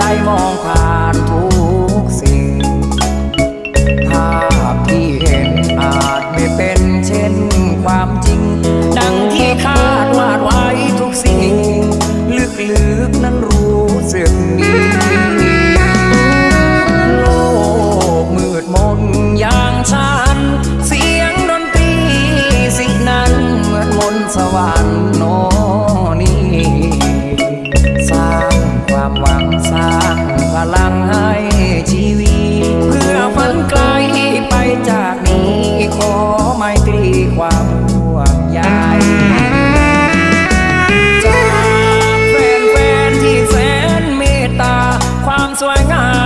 ใจมองผ่านทุกสิ่ง ภาพที่เห็นอาจไม่เป็นเช่นความจริง ดังที่คาดวาดไว้ทุกสิ่ง ลึกๆนั้นรู้สึกดีโลกมืดมนอย่างฉัน เสียงดนตรีสิ่งนั้นเหมือนมนสวรรค์โน ความหวังสร้างพลังให้ชีวิต เพื่อฝันไกลไปจากนี้ ขอไมตรีความห่วงใยจากแฟนๆที่แสนเมตตา ความสวยงาม